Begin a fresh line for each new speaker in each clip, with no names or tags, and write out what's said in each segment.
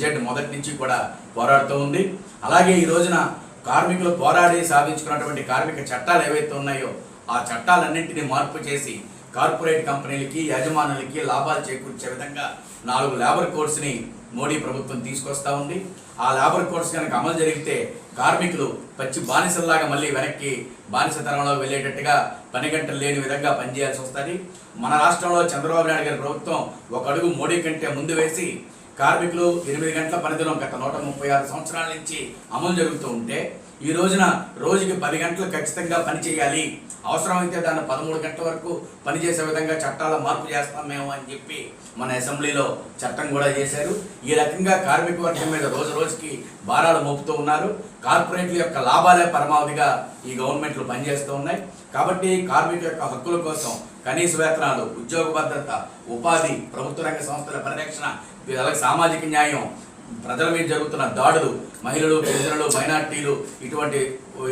Z మొదటి నుంచి కూడా పోరాడుతూ ఉంది. అలాగే ఈ రోజున కార్మికులు పోరాడి సాధించుకున్నటువంటి కార్మిక చట్టాలు ఏవైతే ఉన్నాయో ఆ చట్టాలన్నింటినీ మార్పు చేసి కార్పొరేట్ కంపెనీలకి యజమానులకి లాభాలు చేకూర్చే విధంగా నాలుగు లేబర్ కోడ్స్ని మోడీ ప్రభుత్వం తీసుకొస్తూ ఉంది. ఆ లేబర్ కోడ్స్ కనుక అమలు జరిగితే కార్మికులు పచ్చి బానిసల్లాగా మళ్ళీ వెనక్కి బానిసతనంలో వెళ్ళేటట్టుగా పని గంటలు లేని విధంగా పనిచేయాల్సి వస్తుంది. మన రాష్ట్రంలో చంద్రబాబు నాయుడు గారి ప్రభుత్వం ఒక అడుగు మోడీ కంటే ముందు వేసి కార్మికులు ఎనిమిది గంటల పనిదినం గత నూట ముప్పై ఆరు సంవత్సరాల నుంచి అమలు జరుగుతూ ఉంటే ఈ రోజున రోజుకి పది గంటలు ఖచ్చితంగా పని చేయాలి. అవసరమైతే దాన్ని పదమూడు గంటల వరకు పనిచేసే విధంగా చట్టాల మార్పు చేస్తాం మేము అని చెప్పి మన అసెంబ్లీలో చట్టం కూడా చేశారు. ఈ రకంగా కార్మిక వర్గం మీద రోజు రోజుకి భారాలు మోపుతూ ఉన్నారు. కార్పొరేట్ల యొక్క లాభాలే పరమావధిగా ఈ గవర్నమెంట్లు పనిచేస్తూ ఉన్నాయి. కాబట్టి కార్మికుల యొక్క హక్కుల కోసం కనీస వేతనాలు ఉద్యోగ భద్రత ఉపాధి ప్రభుత్వ రంగ సంస్థల పరిరక్షణ అలాగే సామాజిక న్యాయం ప్రజల మీద జరుగుతున్న దాడులు మహిళలు గిరిజనులు మైనార్టీలు ఇటువంటి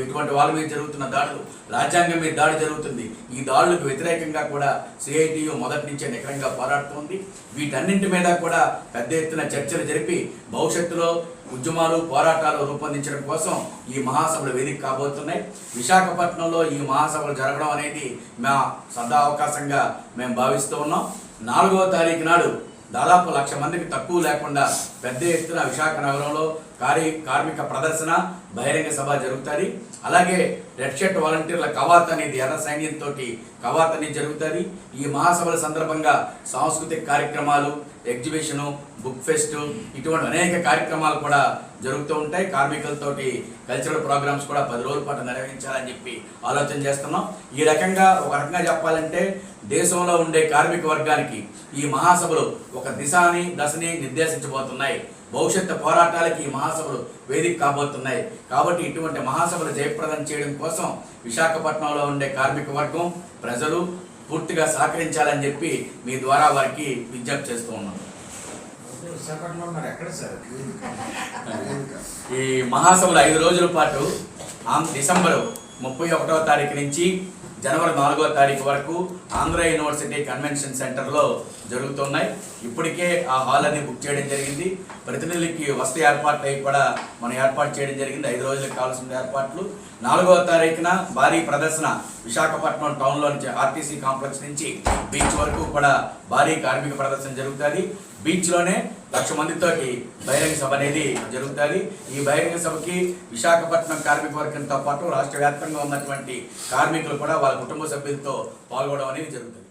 ఇటువంటి వాళ్ళ మీద జరుగుతున్న దాడులు రాజ్యాంగం మీద దాడి జరుగుతుంది. ఈ దాడులకు వ్యతిరేకంగా కూడా సిఐటియు మొదటి నుంచే నికరంగా పోరాడుతోంది. వీటన్నింటి మీద కూడా పెద్ద ఎత్తున చర్చలు జరిపి భవిష్యత్తులో ఉద్యమాలు పోరాటాలు రూపొందించడం కోసం ఈ మహాసభలు వేదిక కాబోతున్నాయి. విశాఖపట్నంలో ఈ మహాసభలు జరగడం అనేది మా సదా అవకాశంగా మేము భావిస్తూ ఉన్నాం. నాలుగవ తారీఖు నాడు దాదాపు లక్ష మందికి తక్కువ లేకుండా పెద్ద ఎత్తున విశాఖ నగరంలో కార్య కార్మిక ప్రదర్శన బహిరంగ సభ జరుగుతుంది. అలాగే రెడ్ షర్ట్ వాలంటీర్ల కవాత్ అనేది ఎర్ర సైన్యంతో కవాత్ అనేది జరుగుతుంది. ఈ మహాసభల సందర్భంగా సాంస్కృతిక కార్యక్రమాలు ఎగ్జిబిషను బుక్ ఫెస్ట్ ఇటువంటి అనేక కార్యక్రమాలు కూడా జరుగుతూ ఉంటాయి. కార్మికులతోటి కల్చరల్ ప్రోగ్రామ్స్ కూడా పది రోజుల పాటు నిర్వహించాలని చెప్పి ఆలోచన చేస్తున్నాం. ఈ రకంగా ఒక రకంగా చెప్పాలంటే దేశంలో ఉండే కార్మిక వర్గానికి ఈ మహాసభలు ఒక దిశని దశని నిర్దేశించబోతున్నాయి. భవిష్యత్తు పోరాటాలకి ఈ మహాసభలు వేదిక కాబోతున్నాయి. కాబట్టి ఇటువంటి మహాసభలు జయప్రదం చేయడం కోసం విశాఖపట్నంలో ఉండే కార్మిక వర్గం ప్రజలు పూర్తిగా సహకరించాలని చెప్పి మీ ద్వారా వారికి విజ్ఞప్తి చేస్తూ ఉన్నాం. ఈ మహాసభలు ఐదు రోజుల పాటు ఆం- డిసెంబర్ ముప్పై ఒకటవ తారీఖు నుంచి జనవరి నాలుగో తారీఖు వరకు ఆంధ్ర యూనివర్సిటీ కన్వెన్షన్ సెంటర్లో జరుగుతున్నాయి. ఇప్పటికే ఆ హాల్ అన్ని బుక్ చేయడం జరిగింది. ప్రతినిధులకి వస్తు ఏర్పాట్లు అయి కూడా మనం ఏర్పాటు చేయడం జరిగింది. ఐదు రోజులకు కావాల్సిన ఏర్పాట్లు. నాలుగవ తారీఖున భారీ ప్రదర్శన విశాఖపట్నం టౌన్లో నుంచి ఆర్టీసీ కాంప్లెక్స్ నుంచి బీచ్ వరకు కూడా భారీ కార్మిక ప్రదర్శన జరుగుతుంది. బీచ్లోనే లక్ష మందితోటి బహిరంగ సభ అనేది జరుగుతుంది. ఈ బహిరంగ సభకి విశాఖపట్నం కార్మిక వర్గంతో పాటు రాష్ట్ర వ్యాప్తంగా ఉన్నటువంటి కార్మికులు కూడా వాళ్ళ కుటుంబ సభ్యులతో పాల్గొనడం అనేది జరుగుతుంది.